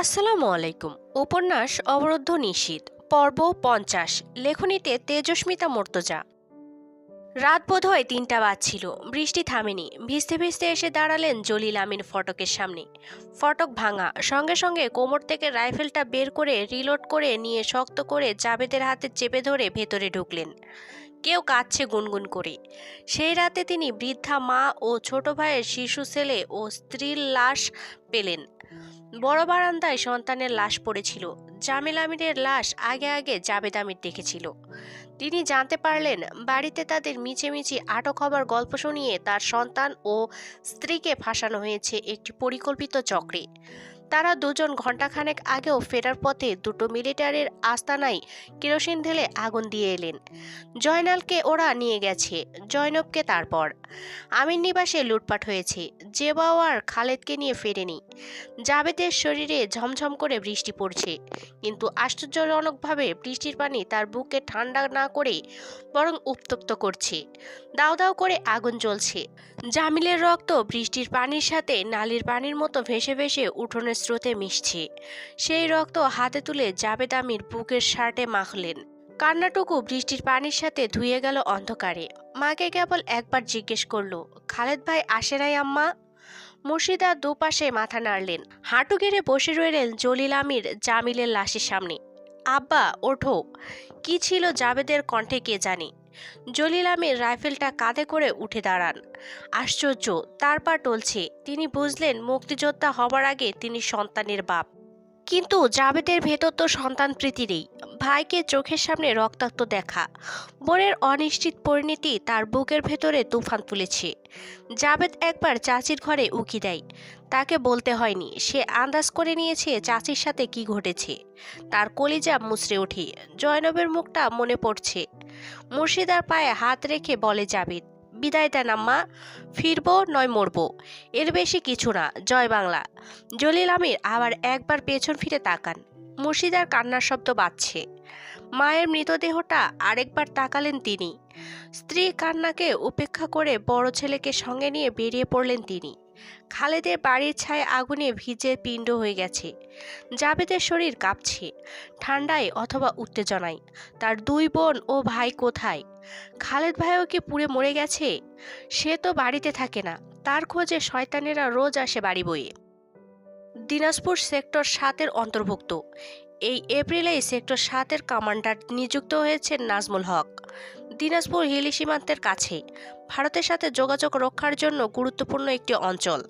আসসালামু আলাইকুম। উপন্যাস অবরুদ্ধ নিশীত পর্ব পঞ্চাশ, লেখনীতে তেজস্মিতা মর্তজা। রাত বোধ হয় তিনটা বাজছিল, বৃষ্টি থামেনি, ভিজতে ভিজতে এসে দাঁড়ালেন জলিল আমিন ফটকের সামনে। ফটক ভাঙা, সঙ্গে সঙ্গে কোমর থেকে রাইফেলটা বের করে রিলোড করে নিয়ে শক্ত করে জাবেদের হাতে চেপে ধরে ভেতরে ঢুকলেন। কেউ কাঁদছে গুনগুন করে। সেই রাতে তিনি বৃদ্ধা মা ও ছোট ভাইয়ের শিশু ছেলে ও স্ত্রীর লাশ পেলেন। বড় বারান্দায় সন্তানের লাশ পড়েছিল। জামিল আমিরের লাশ আগে আগে জাবেদ আমির দেখেছিল। তিনি জানতে পারলেন, বাড়িতে তাদের মিছেমিছি আটক হবার গল্প শুনিয়ে তার সন্তান ও স্ত্রীকে ফাঁসানো হয়েছে একটি পরিকল্পিত চক্রে। তারা দুজন ঘণ্টাখানেক আগেও ফেরার পথে দুটো মিলিটারির আস্তানায় কেরোসিন ঢেলে আগুন দিয়ে এলেন। জয়নালকে ওরা নিয়ে গেছে, জয়নবকে তারপর। আমির নিবাসে লুটপাট হয়েছে জেবাও আর খালেদকে নিয়ে ফেরেনি। জাবেদের শরীরে ঝমঝম করে বৃষ্টি পড়ছে, কিন্তু আশ্চর্যজনকভাবে বৃষ্টির পানি তার বুকে ঠান্ডা না করে বরং উত্তপ্ত করছে। দাও দাও করে আগুন জ্বলছে। জামিলের রক্ত বৃষ্টির পানির সাথে নালির পানির মতো ভেসে ভেসে উঠোনের স্রোতে মিশছে। সেই রক্ত হাতে তুলে জাবেদ আমির বুকের শার্টে মাখলেন। কান্নাটুকু বৃষ্টির পানির সাথে ধুয়ে গেল অন্ধকারে। মাকে কেবল একবার জিজ্ঞেস করল, খালেদ ভাই আসে নাই আম্মা? মুর্শিদা দুপাশে মাথা নাড়লেন। হাঁটু গেড়ে বসে রইলেন জলিল আমির জামিলের লাশের সামনে। আব্বা, ওঠো। কি ছিল জাবেদের কণ্ঠে কে জানে। জলিল আমির রাইফেলটা কাঁধে করে উঠে দাঁড়ান। আশ্চর্য, তার পা টলছে। তিনি বুঝলেন মুক্তিযোদ্ধা হবার আগে তিনি সন্তানের বাপ। কিন্তু জাবেদের ভেতর তো সন্তান প্রীতি নেই। ভাইকে চোখের সামনে রক্তাক্ত দেখা। বোনের অনিশ্চিত পরিণতি তার বুকের ভেতরে তুফান তুলেছে। জাবেদ একবার চাচির ঘরে উকি দেয়। তাকে বলতে হয়নি, সে আন্দাজ করে নিয়েছে চাচির সাথে কি ঘটেছে। তার কলিজা মুচড়ে ওঠে। জয়নবের মুখটা মনে পড়ছে। মুর্শিদার পায়ে হাত রেখে বলে জাবেদ, বিদায় দেন আম্মা, ফিরব নয় মরবো, এর বেশি কিছু না, জয় বাংলা। জলিল আমির আবার একবার পেছন ফিরে তাকান, মুর্শিদার কান্নার শব্দ বাজছে। মায়ের মৃতদেহটা আরেকবার তাকালেন তিনি। স্ত্রী কান্নাকে উপেক্ষা করে বড় ছেলেকে সঙ্গে নিয়ে বেরিয়ে পড়লেন তিনি। খালেদের বাড়ির ছায় আগুনে ভিজে পিণ্ড হয়ে গেছে। জাবেদের শরীর কাঁপছে, ঠান্ডায় অথবা উত্তেজনায়। তার দুই বোন ও ভাই কোথায়? খালেদ ভাইও কি পুড়ে মরে গেছে? সে তো বাড়িতে থাকে না, তার খোঁজে শয়তানেরা রোজ আসে বাড়ি বইয়ে দিনাজপুর সেক্টর সাতের অন্তর্ভুক্ত। এই এপ্রিলেই সেক্টর সাতের কমান্ডার নিযুক্ত হয়েছেন নাজমুল হক। দিনাজপুর হিলি সীমান্তের কাছে। ভারতের সাথে যোগাযোগ রক্ষার জন্য গুরুত্বপূর্ণ একটি অঞ্চল।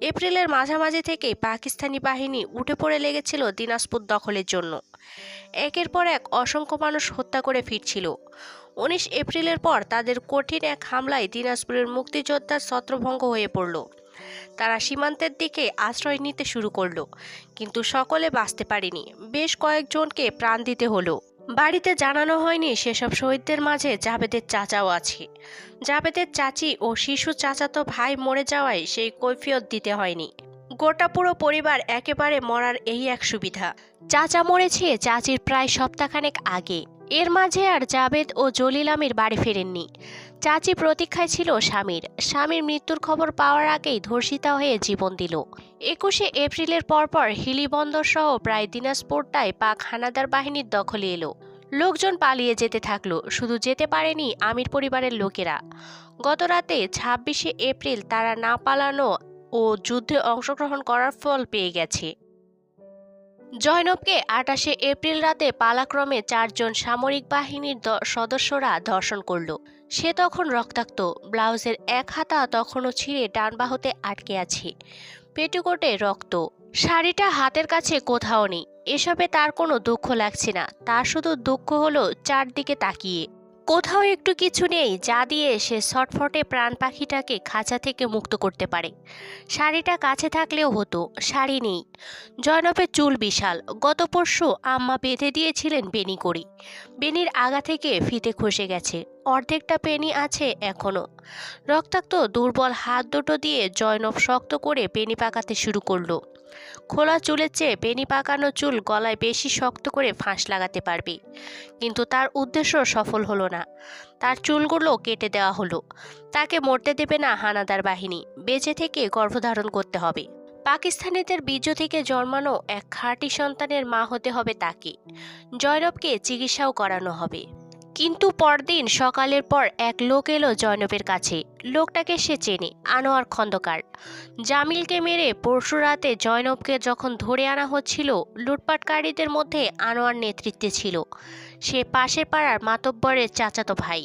এপ্রিলের মাঝামাঝি থেকেই পাকিস্তানি বাহিনী উঠে পড়ে লেগেছিল দিনাজপুর দখলের জন্য। একের পর এক অসংখ্য মানুষ হত্যা করে ফিরছিল। উনিশ এপ্রিলের পর তাদের কঠিন এক হামলায় দিনাজপুরের মুক্তিযোদ্ধার ছত্রভঙ্গ হয়ে পড়ল। তারা সীমান্তের দিকে আশ্রয় নিতে শুরু করল, কিন্তু সকলে বাঁচতে পারেনি। বেশ কয়েকজনকে প্রাণ দিতে হলো। বাড়িতে জানানো হয়নি সেসব শহীদদের মাঝে জাবেদের চাচাও আছে। জাবেদের চাচি ও শিশু চাচাতো ভাই মরে যাওয়ায় সেই কৈফিয়ত দিতে হয়নি। গোটা পুরো পরিবার একেবারে মরার এই এক সুবিধা। চাচা মরেছে চাচির প্রায় সপ্তাহখানেক আগে। এর মাঝে আর জাবেদ ও জলিল আমির বাড়ি ফেরেননি। চাচি প্রতীক্ষায় ছিল স্বামীর। স্বামীর মৃত্যুর খবর পাওয়ার আগেই ধর্ষিতা হয়ে জীবন দিল। একুশে এপ্রিলের পরপর হিলি বন্দর সহ প্রায় দিনাজপুরটায় পাক হানাদার বাহিনীর দখলে এলো। লোকজন পালিয়ে যেতে থাকল। শুধু যেতে পারেনি আমির পরিবারের লোকেরা। গত রাতে ছাব্বিশে এপ্রিল তারা না পালানো ও যুদ্ধে অংশগ্রহণ করার ফল পেয়ে গেছে। জয়নবকে আটাশে এপ্রিল রাতে পালাক্রমে চারজন সামরিক বাহিনীর সদস্যরা ধর্ষণ করল। সে তখন রক্তাক্ত। ব্লাউজের এক হাতা তখনও ছিঁড়ে ডান বাহুতে আটকে আছে। পেটুকোটে রক্ত। শাড়িটা হাতের কাছে কোথাও নেই। এসবে তার কোনো দুঃখ লাগছে না। তার শুধু দুঃখ হলো চারদিকে তাকিয়ে। কোথাও একটু কিছু নেই, যা দিয়ে সে ছটফটে প্রাণ পাখিটাকে খাঁচা থেকে মুক্ত করতে পারে। শাড়িটা কাছে থাকলেও হতো, শাড়ি নেই। জয়নবের চুল বিশাল। গত পরশু আম্মা বেঁধে দিয়েছিলেন বেনি করি বেনির আগা থেকে ফিতে খসে গেছে। অর্ধেকটা পেনি আছে এখনও। রক্তাক্ত দুর্বল হাত দুটো দিয়ে জয়নব শক্ত করে পেনি পাকাতে শুরু করল। খোলা চুলের চেয়ে পেনি পাকানো চুল গলায় বেশি শক্ত করে ফাঁস লাগাতে পারবে। কিন্তু তার উদ্দেশ্য সফল হলো না। তার চুলগুলো কেটে দেওয়া হলো। তাকে মরতে দেবে না হানাদার বাহিনী। বেঁচে থেকে গর্ভধারণ করতে হবে। পাকিস্তানিদের বীর্য থেকে জন্মানো এক খাঁটি সন্তানের মা হতে হবে তাকে। জয়নবকে চিকিৎসাও করানো হবে। কিন্তু পরদিন সকালের পর এক লোক এলো জয়নবের কাছে। লোকটাকে সে চেনে, আনোয়ার খন্দকার। জামিলকে মেরে পরশু রাতে জয়নবকে যখন ধরে আনা হচ্ছিল, লুটপাটকারীদের মধ্যে আনোয়ার নেতৃত্বে ছিল। সে পাশের পাড়ার মাতব্বরের চাচাতো ভাই।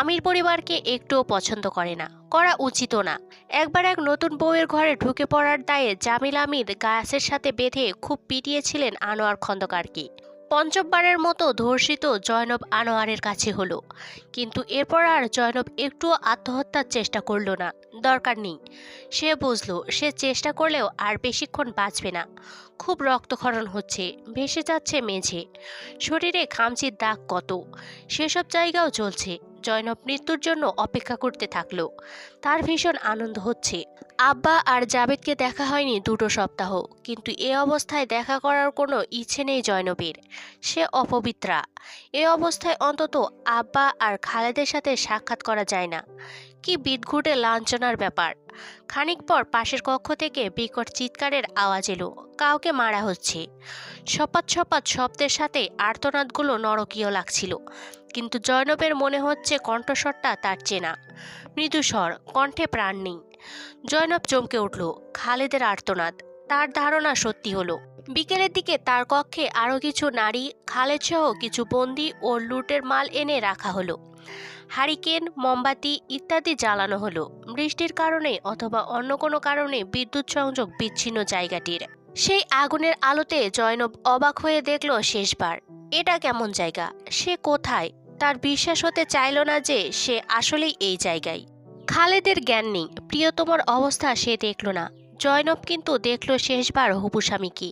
আমির পরিবারকে একটুও পছন্দ করে না, করা উচিত না। একবার এক নতুন বউয়ের ঘরে ঢুকে পড়ার দায়ে জামিল আমির গাছের সাথে বেঁধে খুব পিটিয়েছিলেন আনোয়ার খন্দকারকে। পঞ্চমবারের মতো ধর্ষিত জয়নব আনোয়ারের কাছে হলো। কিন্তু এরপর আর জয়নব একটুও আত্মহত্যার চেষ্টা করল না। দরকার নেই। সে বুঝলো, সে চেষ্টা করলেও আর বেশিক্ষণ বাঁচবে না। খুব রক্তক্ষরণ হচ্ছে, ভেসে যাচ্ছে মেঝে। শরীরে খামচির দাগ কত। সেসব জায়গাও চলছে জয়নব মৃত্যুর জন্য অপেক্ষা করতে থাকল। তার ভীষণ আনন্দ হচ্ছে। আব্বা আর জাবেদকে দেখা হয়নি দুটো সপ্তাহ, কিন্তু এ অবস্থায় দেখা করার কোনো ইচ্ছে নেই জয়নবের। সে অপবিত্রা। এ অবস্থায় অন্তত আব্বা আর খালেদের সাথে সাক্ষাৎ করা যায় না। কি বিদঘুটে লাঞ্ছনার ব্যাপার। খানিক পর পাশের কক্ষ থেকে বিকট চিৎকারের আওয়াজ এলো। কাউকে মারা হচ্ছে। সপাত সপাত শব্দের সাথে আর্তনাদগুলো নরকীয় লাগছিল। কিন্তু জয়নবের মনে হচ্ছে কণ্ঠস্বরটা তার চেনা। মৃদুস্বর, কণ্ঠে প্রাণ নেই। জয়নব চমকে উঠল। খালেদের আর্তনাদ। তার ধারণা সত্যি হলো। বিকেলের দিকে তার কক্ষে আরও কিছু নারী, খালেদ সহ কিছু বন্দি ও লুটের মাল এনে রাখা হলো। হারিকেন, মোমবাতি ইত্যাদি জ্বালানো হলো। বৃষ্টির কারণে অথবা অন্য কোনো কারণে বিদ্যুৎ সংযোগ বিচ্ছিন্ন জায়গাটির। সেই আগুনের আলোতে জয়নব অবাক হয়ে দেখল শেষবার। এটা কেমন জায়গা? সে কোথায়? তার বিশ্বাস হতে চাইল না যে সে আসলেই এই জায়গায়। খালেদের জ্ঞান নেই। প্রিয়তমর অবস্থা সে দেখল না। জয়নব কিন্তু দেখল শেষবার হবু স্বামীকে।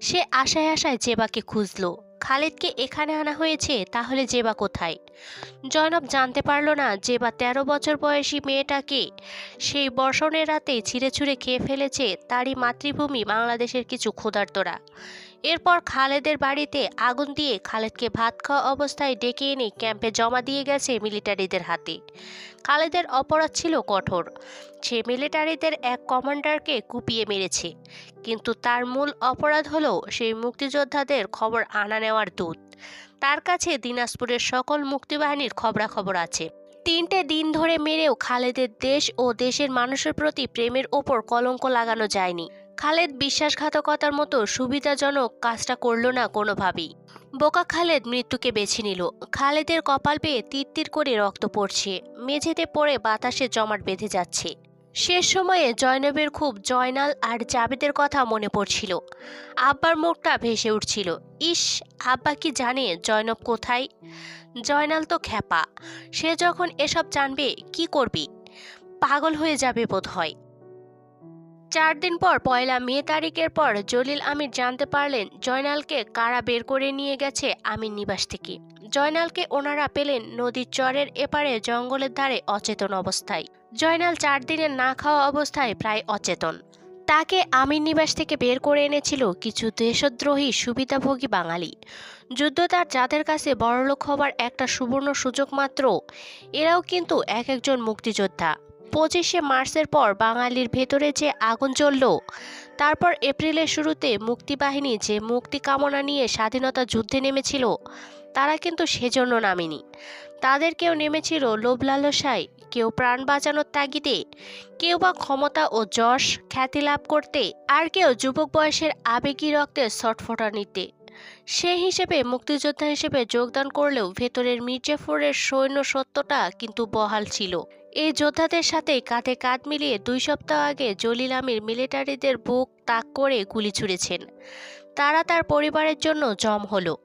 সে আশায় আশায় জেবাকে খুঁজল। খালেদকে এখানে আনা হয়েছে, তাহলে জেবা কোথায়? জয়নব জানতে পারল না জেবা তেরো বছর বয়সী মেয়েটাকে সেই বর্ষণের রাতে ছিঁড়ে ছুঁড়ে খেয়ে ফেলেছে তারই মাতৃভূমি বাংলাদেশের কিছু ক্ষুধার্তরা। এরপর খালেদের বাড়িতে আগুন দিয়ে খালেদকে ভাত খাওয়া অবস্থায় ডেকে এনে ক্যাম্পে জমা দিয়ে গেছে মিলিটারিদের হাতে। খালেদের অপরাধ ছিল কঠোর। সে মিলিটারিদের এক কমান্ডারকে কুপিয়ে মেরেছে। কিন্তু তার মূল অপরাধ হলো সেই মুক্তিযোদ্ধাদের খবর আনা নেওয়ার দূত। তার কাছে দিনাজপুরের সকল মুক্তিবাহিনীর খবরাখবর আছে। তিনটে দিন ধরে মেরেও খালেদের দেশ ও দেশের মানুষের প্রতি প্রেমের ওপর কলঙ্ক লাগানো যায়নি। খালেদ বিশ্বাসঘাতকতার মতো সুবিধাজনক কাজটা করল না কোনোভাবেই। বোকা খালেদ মৃত্যুকে বেছে নিল। খালেদের কপাল পেয়ে তীর তীর করে রক্ত পড়ছে। মেঝেতে পড়ে বাতাসে জমাট বেঁধে যাচ্ছে। শেষ সময়ে জয়নবের খুব জয়নাল আর জাবেদের কথা মনে পড়ছিল। আব্বার মুখটা ভেসে উঠছিল। ইস, আব্বা কি জানে জয়নব কোথায়? জয়নাল তো খ্যাপা। সে যখন এসব জানবে, কি করবি? পাগল হয়ে যাবে বোধ হয় চার দিন পর পয়লা মে তারিখের পর জলিল আমির জানতে পারলেন জয়নালকে কারা বের করে নিয়ে গেছে আমির নিবাস থেকে। জয়নালকে ওনারা পেলেন নদীর চরের এপারে জঙ্গলের ধারে অচেতন অবস্থায়। জয়নাল চার দিনের না খাওয়া অবস্থায় প্রায় অচেতন। তাকে আমির নিবাস থেকে বের করে এনেছিল কিছু দেশদ্রোহী সুবিধাভোগী বাঙালি। যুদ্ধ তার যাদের কাছে বড়লোক হবার একটা সুবর্ণ সুযোগ মাত্র, এরাও কিন্তু এক একজন মুক্তিযোদ্ধা। পঁচিশে মার্চের পর বাঙালির ভেতরে যে আগুন জ্বলল, তারপর এপ্রিলের শুরুতে মুক্তিবাহিনী যে মুক্তি কামনা নিয়ে স্বাধীনতা যুদ্ধে নেমেছিল, তারা কিন্তু সেজন্য নামেনি। তাদের কেউ নেমেছিল লোভ লালসায় কেউ প্রাণ বাঁচানোর তাগিদে, কেউ বা ক্ষমতা ও যশ খ্যাতি লাভ করতে, আর কেউ যুবক বয়সের আবেগী রক্তের ছটফটা নিতে। সে হিসেবে মুক্তিযোদ্ধা হিসেবে যোগদান করলেও ভেতরের মির্জাফরের সৈন্য সত্যটা কিন্তু বহাল ছিল। এই যোদ্ধাদের সাথে কাঁধে কাঁধ মিলিয়ে দুই সপ্তাহ আগে জলিল আমির মিলিটারিদের বুক তাক করে গুলি ছুড়েছেন। তারা তার পরিবারের জন্য জম হলো।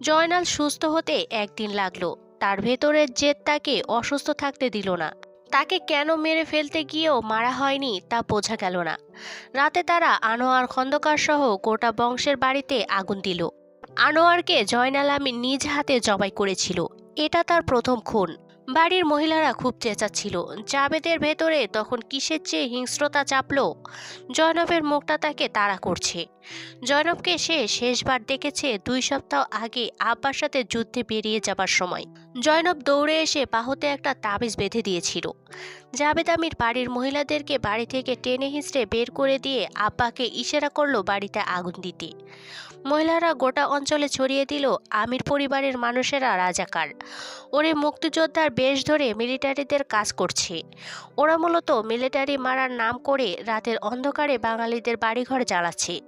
জয়নাল সুস্থ হতে একদিন লাগল। তার ভেতরের জেদ তাকে অসুস্থ থাকতে দিল না। তাকে কেন মেরে ফেলতে গিয়েও মারা হয়নি তা বোঝা গেল না। রাতে তারা আনোয়ার খন্দকার সহ গোটা বংশের বাড়িতে আগুন দিল। আনোয়ারকে জয়নাল আমিন নিজ হাতে জবাই করেছিল। এটা তার প্রথম খুন। বাড়ির মহিলারা খুব চেঁচাচ্ছিল। জাবেদের ভেতরে তখন কিসের চেয়ে হিংস্রতা চাপল? জয়নবের মুখটা তাকে তাড়া করছে। জয়নবকে সে শেষবার দেখেছে দুই সপ্তাহ আগে আব্বার সাথে যুদ্ধে বেরিয়ে যাবার সময়। জয়নব দৌড়ে এসে বাহুতে একটা তাবিজ বেঁধে দিয়েছিল। জাবেদ আমির বাড়ির মহিলাদেরকে বাড়ি থেকে টেনে হিঁচড়ে বের করে দিয়ে আব্বাকে ইশারা করল বাড়িতে আগুন দিতে। মহিলারা গোটা অঞ্চলে ছড়িয়ে দিল আমির পরিবারের মানুষেরা রাজাকার। ওরে মুক্তিযোদ্ধার বেশ ধরে মিলিটারিদের কাজ করছে। ওরা মূলত মিলিটারি মারার নাম করে রাতের অন্ধকারে বাঙালিদের বাড়িঘর জ্বালাচ্ছে।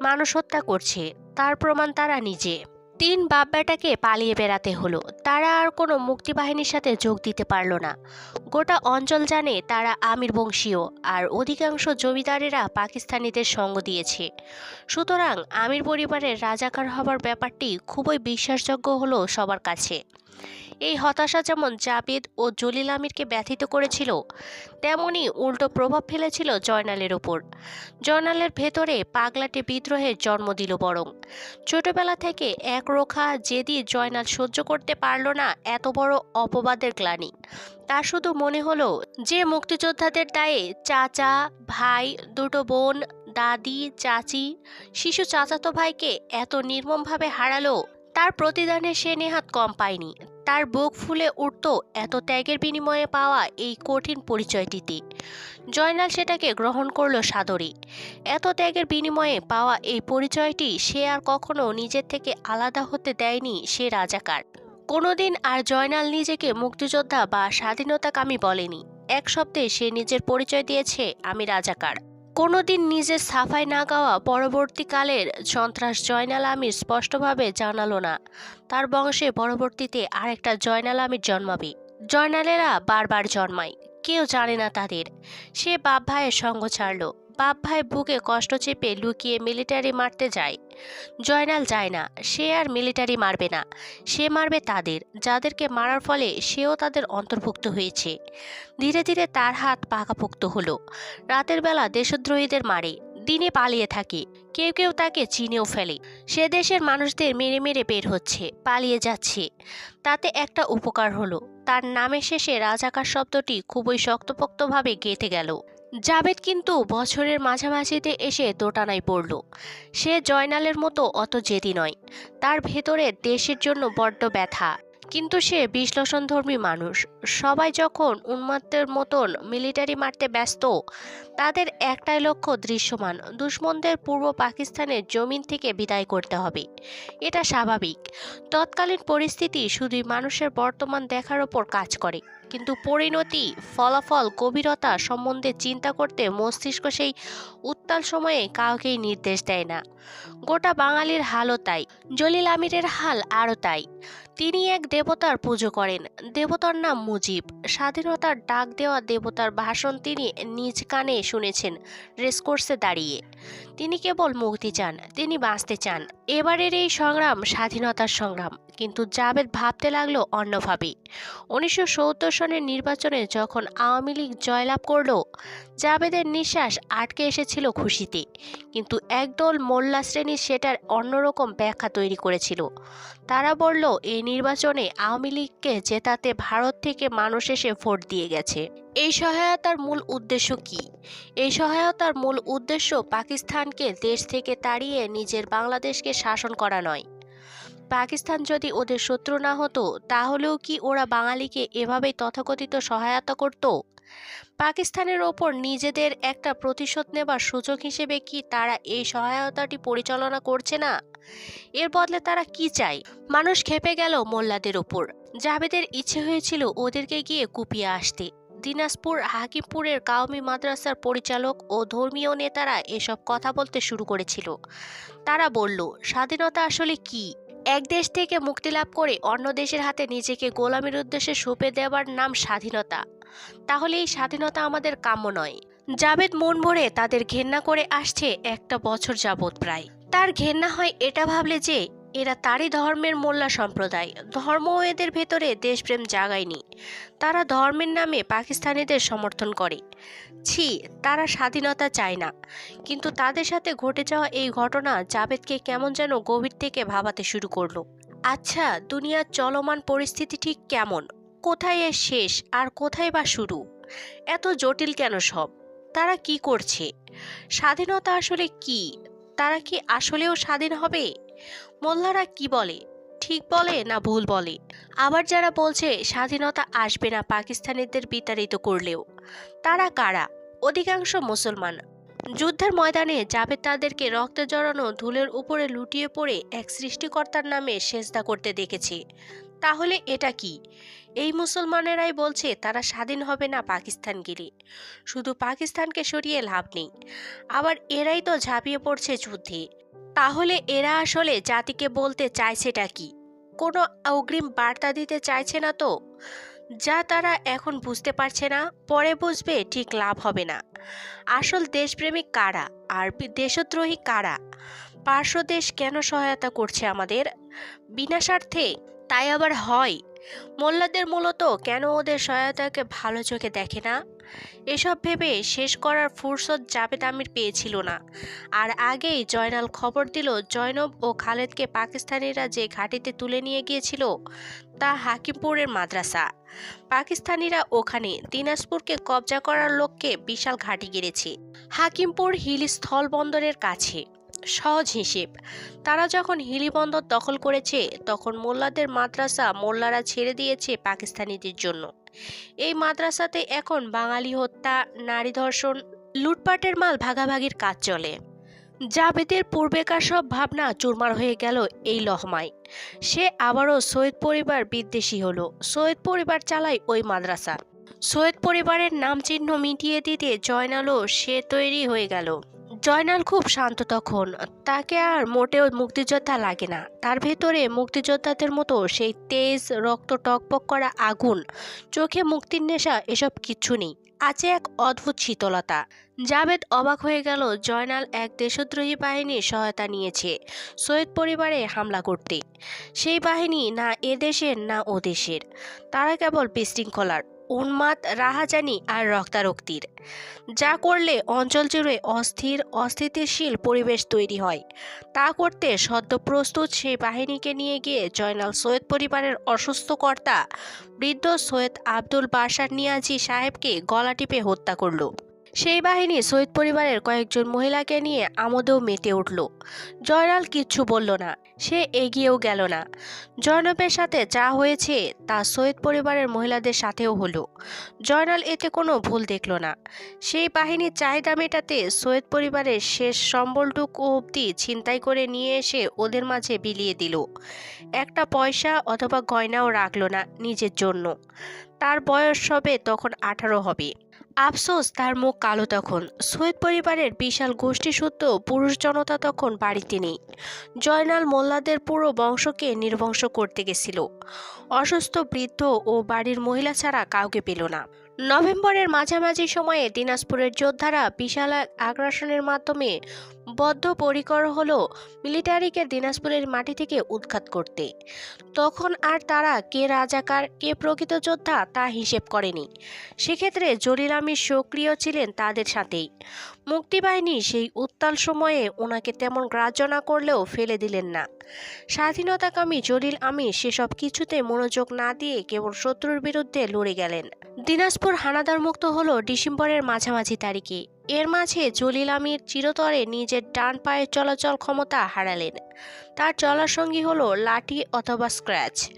মানুষ হত্যা করছে। তার প্রমাণ তারা নিজে। তিন বাপ বেটাকে পালিয়ে বেড়াতে হলো। তারা আর কোনো মুক্তিবাহিনীর সাথে যোগ দিতে পারল না। গোটা অঞ্চল জানে তারা আমির বংশীয়, আর অধিকাংশ জমিদারেরা পাকিস্তানিদের সঙ্গ দিয়েছে। সুতরাং আমির পরিবারের রাজাকার হবার ব্যাপারটি খুবই বিশ্বাসযোগ্য হলো সবার কাছে। এই হতাশা যেমন জাবেদ ও জলিল আমিরকে ব্যথিত করেছিল, তেমনি উল্টো প্রভাব ফেলেছিল জয়নালের ওপর। জয়নালের ভেতরে পাগলাটে বিদ্রোহের জন্ম দিল বরং। ছোটবেলা থেকে এক রোখা যেদি জয়নাল সহ্য করতে পারল না এত বড় অপবাদের গ্লানি। তার শুধু মনে হলো যে মুক্তিযোদ্ধাদের দায়ে চাচা, ভাই, দুটো বোন, দাদি, চাচি, শিশু চাচাতো ভাইকে এত নির্মমভাবে হারালো, তার প্রতিদানে সে নেহাত কম পায়নি। তার বুক ফুলে উঠত এত ত্যাগের বিনিময়ে পাওয়া এই কঠিন পরিচয়টিতে। জয়নাল সেটাকে গ্রহণ করল সাদরে। এত ত্যাগের বিনিময়ে পাওয়া এই পরিচয়টি সে আর কখনো নিজের থেকে আলাদা হতে দেয়নি সে রাজাকার। কোনোদিন আর জয়নাল নিজেকে মুক্তিযোদ্ধা বা স্বাধীনতাকামী বলেনি। এক শব্দে সে নিজের পরিচয় দিয়েছে, আমি রাজাকার। কোনোদিন নিজের সাফাই না গাওয়া পরবর্তীকালের সন্ত্রাস জয়নাল আমির স্পষ্টভাবে জানালো না। তার বংশে পরবর্তীতে আরেকটা জয়নাল আমির জন্মাবে। জয়নালেরা বারবার জন্মায়, কেউ জানে না তাদের। সে বাপ ভাইয়ের সঙ্গ ছাড়লো। বাপ ভাই বুকে কষ্ট চেপে লুকিয়ে মিলিটারি মারতে যায়। জয়নাল যায় না, সে আর মিলিটারি মারবে না। সে মারবে তাদের, যাদেরকে মারার ফলে সেও তাদের অন্তর্ভুক্ত হয়েছে। ধীরে ধীরে তার হাত পাকাপোক্ত হলো। রাতের বেলা দেশদ্রোহীদের মারে, দিনে পালিয়ে থাকে। কেউ কেউ তাকে চিনেও ফেলে। সে দেশের মানুষদের মেরে মেরে বের হচ্ছে, পালিয়ে যাচ্ছে। তাতে একটা উপকার হলো, তার নামে শেষে রাজাকার শব্দটি খুবই শক্তপোক্তভাবে গেঁথে গেল। জাবেদ কিন্তু বছরের মাঝামাঝিতে এসে দোটানায় পড়ল। সে জয়নালের মতো অত জেদি নয়। তার ভেতরে দেশের জন্য বড্ড ব্যথা। কিন্তু সে বিশ্লেষণধর্মী মানুষ। সবাই যখন উন্মাদের মতন মিলিটারি মারতে ব্যস্ত, তাদের একটাই লক্ষ্য দৃশ্যমান। দুশ্মনদের পূর্ব পাকিস্তানের জমিন থেকে বিদায় করতে হবে। এটা স্বাভাবিক। তৎকালীন পরিস্থিতি শুধুই মানুষের বর্তমান দেখার ওপর কাজ করে। কিন্তু পরিণতি, ফলাফল, গভীরতা সম্বন্ধে চিন্তা করতে মস্তিষ্ক সেই উত্তাল সময়ে কাউকেই নির্দেশ দেয় না। গোটা বাঙালির হালও তাই, জলিল আমিরের হাল আরও তাই। তিনি এক দেবতার পুজো করেন। দেবতার নাম মুজিব। স্বাধীনতার ডাক দেওয়া দেবতার ভাষণ তিনি নিজ কানে শুনেছেন, রেসকোর্সে দাঁড়িয়ে। তিনি কেবল মুক্তি চান, তিনি বাঁচতে চান। এবারের এই সংগ্রাম স্বাধীনতার সংগ্রাম, কিন্তু জাবেদ ভাবতে লাগল অন্যভাবে। উনিশশো সত্তর সনের নির্বাচনে যখন আওয়ামী লীগ জয়লাভ করল, জাবেদের নিঃশ্বাস আটকে এসেছিল খুশিতে। কিন্তু একদল মোল্লা শ্রেণি সেটার অন্যরকম ব্যাখ্যা তৈরি করেছিল। তারা বলল এই নির্বাচনে আওয়ামী লীগকে জেতাতে ভারত থেকে মানুষ এসে ভোট দিয়ে গেছে। এই সহায়তার মূল উদ্দেশ্য কি? এই সহায়তার মূল উদ্দেশ্য পাকিস্তানকে দেশ থেকে তাড়িয়ে নিজের বাংলাদেশকে শাসন করা নয়। পাকিস্তান যদি ওদের শত্রু না হতো, তাহলেও কি ওরা বাঙালিকে এভাবেই তথাকথিত সহায়তা করত? পাকিস্তানের ওপর নিজেদের একটা প্রতিশোধ নেবার সুযোগ হিসেবে কি তারা এই সহায়তাটি পরিচালনা করছে না? এর বদলে তারা কি চায়? মানুষ খেপে গেল মোল্লাদের ওপর। জাভেদের ইচ্ছে হয়েছিল ওদেরকে গিয়ে কুপিয়ে আসতে। দিনাজপুর হাকিমপুরের কাউমি মাদ্রাসার পরিচালক ও ধর্মীয় নেতারা এসব কথা বলতে শুরু করেছিল। তারা বলল, স্বাধীনতা আসলে কি? এক দেশ থেকে মুক্তি লাভ করে অন্য দেশের হাতে নিজেকে গোলামের উদ্দেশ্যে সঁপে দেওয়ার নাম স্বাধীনতা। তাহলে এই স্বাধীনতা আমাদের কাম্য নয়। জাবেদ মন ভরে তাদের ঘেন্না করে আসছে একটা বছর যাবৎ প্রায়। তার ঘেন্না হয় এটা ভাবলে যে এরা তারই ধর্মের মোল্লা সম্প্রদায়। ধর্ম এদের ভেতরে দেশপ্রেম জাগায়নি। তারা ধর্মের নামে পাকিস্তানিদের সমর্থন করে। ছি, তারা স্বাধীনতা চায় না। কিন্তু তাদের সাথে ঘটে যাওয়া এই ঘটনা জাবেদকে কেমন যেন গভীর থেকে ভাবাতে শুরু করল। আচ্ছা দুনিয়ার চলমান পরিস্থিতি ঠিক কেমন? কোথায় এর শেষ? আর কোথায় বা শুরু? এত জটিল কেন সব? তারা কি করছে? স্বাধীনতা আসলে কি? তারা কি আসলেও স্বাধীন হবে? মোল্লারা কি বলে? ঠিক বলে না ভুল বলে? আবার যারা বলছে স্বাধীনতা আসবে না পাকিস্তানিদের বিতাড়িত করলেও, তারা কারা? অধিকাংশ মুসলমান। যুদ্ধের ময়দানে জাভেদ তাদেরকে রক্তে জড়ানো ধুলের উপরে লুটিয়ে পড়ে এক সৃষ্টিকর্তার নামে সেজদা করতে দেখেছে। তাহলে এটা কি? এই মুসলমানেরাই বলছে তারা স্বাধীন হবে না পাকিস্তান গেলে শুধু পাকিস্তানকে সরিয়ে লাভ নেই। আবার এরাই তো ঝাঁপিয়ে পড়ছে যুদ্ধে। তাহলে এরা আসলে জাতিকে বলতে চাইছেটা কি? কোনো অগ্রিম বার্তা দিতে চাইছে না তো? যা তারা এখন বুঝতে পারছে না, পরে বুঝবে ঠিক লাভ হবে না। আসল দেশপ্রেমিক কারা? আর দেশদ্রোহী কারা? পার্শ্ব দেশ কেন সহায়তা করছে আমাদের? বিনা স্বার্থে তাই আবার হয়। মোল্লাদের মূলত কেন ওদের সহায়তাকে ভালো চোখে দেখে না? এসব ভেবে শেষ করার ফুরসত জাবেদ আমির পেয়েছিল না। আর আগেই জয়নাল খবর দিল, জয়নব ও খালেদকে পাকিস্তানিরা যে ঘাটিতে তুলে নিয়ে গিয়েছিল তা হাকিমপুরের মাদ্রাসা। পাকিস্তানিরা ওখানে দিনাজপুরকে কবজা করার লক্ষ্যে বিশাল ঘাঁটি গেড়েছে। হাকিমপুর হিল স্থলবন্দরের কাছে। সহজ হিসেব, তারা যখন হিলি বন্দর দখল করেছে, তখন মোল্লাদের মাদ্রাসা মোল্লারা ছেড়ে দিয়েছে পাকিস্তানিদের জন্য। এই মাদ্রাসাতে এখন বাঙালি হত্যা, নারী ধর্ষণ, লুটপাটের মাল ভাগাভাগির কাজ চলে। জাবেদের পূর্বেকার সব ভাবনা চুরমার হয়ে গেল এই লহমায়। সে আবারও সৈয়দ পরিবার বিদ্বেষী হলো। সৈয়দ পরিবার চালায় ওই মাদ্রাসা। সৈয়দ পরিবারের নাম চিহ্ন মিটিয়ে দিতে জয়নালও সে তৈরি হয়ে গেল। জয়নাল খুব শান্ত তখন। তাকে আর মোটেও মুক্তিযোদ্ধা লাগে না। তার ভেতরে মুক্তিযোদ্ধাদের মতো সেই তেজ, রক্ত টকপক করা আগুন, চোখে মুক্তির নেশা, এসব কিচ্ছু নেই। আছে এক অদ্ভুত শীতলতা। জাভেদ অবাক হয়ে গেল জয়নাল এক দেশদ্রোহী বাহিনীর সহায়তা নিয়েছে সৈয়দ পরিবারে হামলা করতে। সেই বাহিনী না এ দেশের, না ও দেশের। তারা কেবল বিশৃঙ্খলার। উন্মাদ, রাহাজানি আর রক্তারক্তির। যা করলে অঞ্চল জুড়ে অস্থির, অস্থিতিশীল পরিবেশ তৈরি হয়। তা করতে সদ্য প্রস্তুত সেই বাহিনীকে নিয়ে গিয়ে জয়নাল সৈয়দ পরিবারের অসুস্থ কর্তা বৃদ্ধ সৈয়দ আব্দুল বাসার নিয়াজি সাহেবকে গলা টিপে হত্যা করল। সেই বাহিনী সৈয়দ পরিবারের কয়েকজন মহিলাকে নিয়ে আমোদেও মেতে উঠল। জয়নাল কিচ্ছু বলল না, সে এগিয়েও গেল না। জয়নবের সাথে যা হয়েছে তা সৈয়দ পরিবারের মহিলাদের সাথেও হলো। জয়নাল এতে কোনো ভুল দেখল না। সেই বাহিনীর চাহিদা মেটাতে সৈয়দ পরিবারের শেষ সম্বলটুকু অবধি ছিনতাই করে নিয়ে এসে ওদের মাঝে বিলিয়ে দিল। একটা পয়সা অথবা গয়নাও রাখল না নিজের জন্য। তার বয়স সবে তখন আঠারো হবে। আফসোস, তার মুখ কালো তখন। সৈয়দ পরিবারের বিশাল গোষ্ঠীসূত্র পুরুষ জনতা তখন বাড়িতে নেই। জয়নাল মোল্লাদের পুরো বংশকে নির্বংশ করতে গেছিল। অসুস্থ বৃদ্ধ ও বাড়ির মহিলা ছাড়া কাউকে পেল না। নভেম্বরের মাঝামাঝি সময়ে দিনাজপুরের যোদ্ধারা বিশাল আগ্রাসনের মাধ্যমে বদ্ধপরিকর হল মিলিটারিকে দিনাজপুরের মাটি থেকে উৎখাত করতে। তখন আর তারা কে রাজাকার, কে প্রকৃত যোদ্ধা তা হিসেব করেনি। সেক্ষেত্রে জলিল সক্রিয় ছিলেন তাদের সাথেই। মুক্তিবাহিনী সেই উত্তাল সময়ে ওনাকে তেমন গ্রাহ্য না করলেও ফেলে দিলেন না। স্বাধীনতাকামী জলিল আমির সেসব কিছুতে মনোযোগ না দিয়ে কেবল শত্রুর বিরুদ্ধে লড়ে গেলেন। দিনাজপুর হানাদার মুক্ত হলো ডিসেম্বরের মাঝামাঝি তারিখে। এর মাঝে জলিল আমির চিরতরে নিজের ডান পায়ের চলাচল ক্ষমতা হারালেন। তার চলার সঙ্গী হলো লাঠি অথবা স্ক্র্যাচ।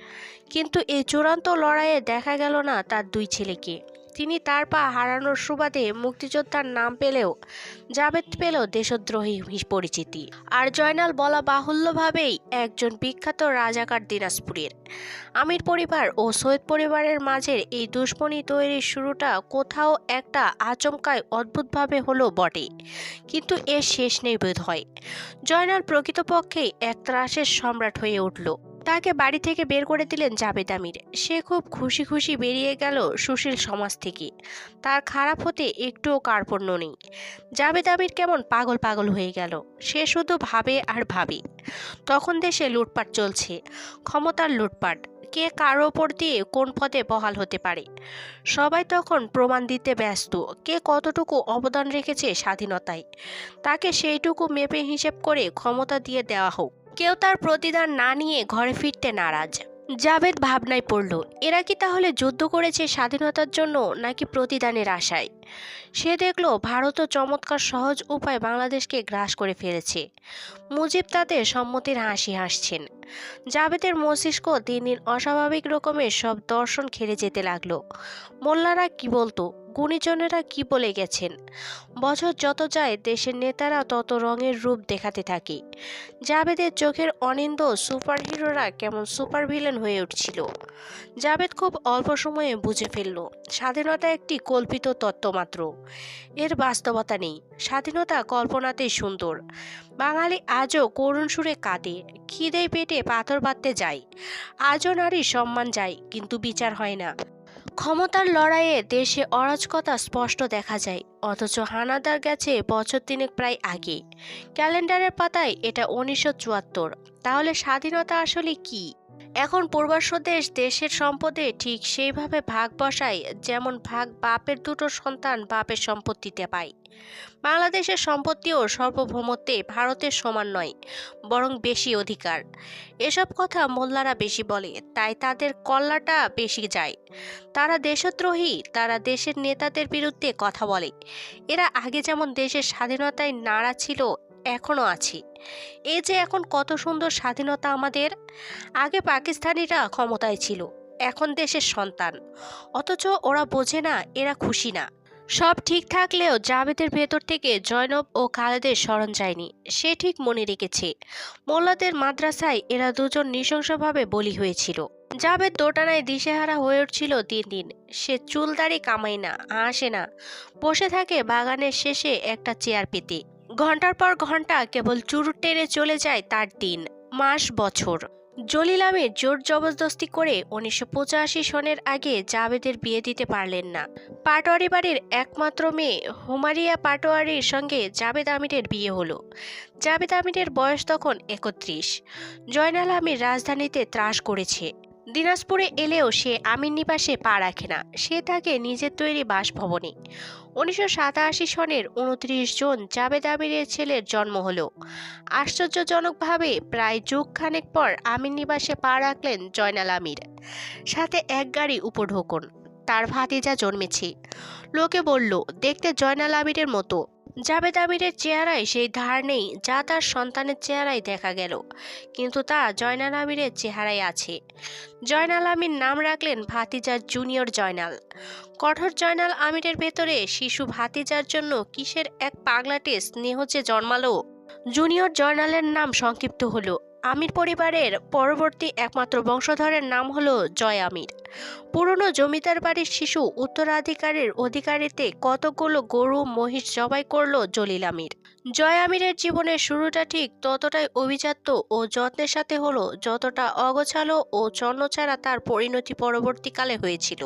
কিন্তু এই চূড়ান্ত লড়াইয়ে দেখা গেল না তার দুই ছেলেকে। তিনি তার পা হারানোর সুবাদে মুক্তিযোদ্ধার নাম পেলেও, জাবেদ পেল দেশদ্রোহী পরিচিতি। আর জয়নাল বলা বাহুল্যভাবেই একজন বিখ্যাত রাজাকার দিনাজপুরের। আমির পরিবার ও সৈয়দ পরিবারের মাঝের এই দুশ্মনী তৈরির শুরুটা কোথাও একটা আচমকায় অদ্ভুতভাবে হলো বটে। কিন্তু এর শেষ নেই বোধ হয় জয়নাল প্রকৃতপক্ষেই এক ত্রাসের সম্রাট হয়ে উঠল। তাকে বাড়ি থেকে বের করে দিলেন জাবেদ আমির। সে খুব খুশি খুশি বেরিয়ে গেল সুশীল সমাজ থেকে। তার খারাপ হতে একটুও কার্পণ্য নেই। জাবেদ আমির কেমন পাগল পাগল হয়ে গেল। সে শুধু ভাবে আর ভাবে। তখন দেশে লুটপাট চলছে, ক্ষমতার লুটপাট। কে কার ওপর দিয়ে কোন পদে বহাল হতে পারে? সবাই তখন প্রমাণ দিতে ব্যস্ত, কে কতটুকু অবদান রেখেছে স্বাধীনতায়। তাকে সেইটুকু মেপে হিসেব করে ক্ষমতা দিয়ে দেওয়া হোক। কেউ তার প্রতিদান না নিয়ে ঘরে ফিরতে নারাজ। জাবেদ ভাবনায় পড়ল, এরা কি তাহলে যুদ্ধ করেছে স্বাধীনতার জন্য নাকি প্রতিদানের আশায়? সে দেখল ভারতও চমৎকার সহজ উপায় বাংলাদেশকে গ্রাস করে ফেলেছে। মুজিব তাদের সম্মতির হাসি হাসছেন। জাবেদের মস্তিষ্ক দিন দিন অস্বাভাবিক রকমের সব দর্শন খেলে যেতে লাগল। মোল্লারা কি বলতো, গুণীজনেরা কি বলে গেছেন? বছর যত যায়, দেশের নেতারা তত রঙের রূপ দেখাতে থাকে। জাবেদের চোখের অনিন্দ সুপারহিরোরা কেমন সুপার ভিলেন হয়ে উঠছিল। জাবেদ খুব অল্প সময়ে বুঝে ফেলল, স্বাধীনতা একটি কল্পিত তত্ত্ব মাত্র এর বাস্তবতা নেই। স্বাধীনতা কল্পনাতেই সুন্দর। বাঙালি আজও করুণ সুরে কাঁদে, খিদে পেটে পাথর বাঁধতে যায়। আজও নারীর সম্মান যায়, কিন্তু বিচার হয় না। ক্ষমতার লড়াইয়ে দেশে অরাজকতা স্পষ্ট দেখা যায়, অথচ হানাদার গেছে বছর তিনেক প্রায় আগে। ক্যালেন্ডারের পাতায় এটা উনিশশো চুয়াত্তর। তাহলে স্বাধীনতা আসলে কি? এখন পূর্বাশ্ব দেশ দেশের সম্পদে ঠিক সেইভাবে ভাগ বসায়, যেমন ভাগ বাপের দুটো সন্তান বাপের সম্পত্তিতে পায়। বাংলাদেশের সম্পত্তিও সার্বভৌমত্বে ভারতের সমান নয়, বরং বেশি অধিকার। এসব কথা মোল্লারা বেশি বলে, তাই তাদের কল্লাটা বেশি যায়। তারা দেশদ্রোহী, তারা দেশের নেতাদের বিরুদ্ধে কথা বলে। এরা আগে যেমন দেশের স্বাধীনতায় নাড়া ছিল এখনও আছে। এই যে এখন কত সুন্দর স্বাধীনতা আমাদের। আগে পাকিস্তানিরা ক্ষমতায় ছিল, এখন দেশের সন্তান। অথচ ওরা বোঝে না, এরা খুশি না। সব ঠিক থাকলেও জাবেদের ভেতর থেকে জয়নব ও খালেদের স্মরণ যায়নি, সে ঠিক মনে রেখেছে। মোল্লাদের মাদ্রাসায় এরা দুজন নৃশংসভাবে বলি হয়েছিল। জাবেদ দোটানায় দিশেহারা হয়ে উঠছিল দিন দিন। সে চুলদারি কামায় না আসে না। বসে থাকে বাগানের শেষে একটা চেয়ার পেতে। ঘণ্টার পর ঘণ্টা কেবল চুরুট টেনে চলে যায় তার দিন, মাস, বছর। জলিল আমির জোর জবরদস্তি করে উনিশশো পঁচাশি সনের আগে জাবেদের বিয়ে দিতে পারলেন না। পাটোয়ারি বাড়ির একমাত্র মেয়ে হুমারিয়া পাটোয়ারির সঙ্গে জাবেদ আমিরের বিয়ে হলো। জাবেদ আমিরের বয়স তখন একত্রিশ। জয়নাল আমির রাজধানীতে ত্রাস করেছে। দিনাজপুরে এলেও সে আমির নিবাসে পা রাখে না। সে থাকে নিজের তৈরি বাসভবনে। উনিশশো সাতাশি সনের উনত্রিশ জন জাবেদ আমিরের ছেলের জন্ম হলো। আশ্চর্যজনকভাবে প্রায় যুগ খানেক পর আমির নিবাসে পা রাখলেন জয়নাল আমির। সাথে এক গাড়ি উপঢৌকন, তার ভাতিজা জন্মেছে। লোকে বলল, দেখতে জয়নাল আমিরের মতো। জাবেদ আমিরের চেহারায় সেই ধার নেই যা তার সন্তানের চেহারায় দেখা গেল। কিন্তু তা জয়নাল আমিরের চেহারায় আছে। জয়নাল আমির নাম রাখলেন ভাতিজার জুনিয়র জয়নাল। কঠোর জয়নাল আমিরের ভেতরে শিশু ভাতিজার জন্য কিসের এক পাগলাটে স্নেহ যে জন্মালো, জুনিয়র জয়নালের নাম সংক্ষিপ্ত হলো। আমির পরিবারের পরবর্তী একমাত্র বংশধরের নাম হলো জয় আমির। পুরনো জমিদার বাড়ির শিশু উত্তরাধিকারের অধিকারিতে কতগুলো গরু, মহিষ জবাই করল জলিল আমির। জয় আমিরের জীবনের শুরুটা ঠিক ততটাই অভিজাত্য ও যত্নের সাথে হলো যতটা অগোছালো ও চন্নছাড়া তার পরিণতি পরবর্তীকালে হয়েছিল।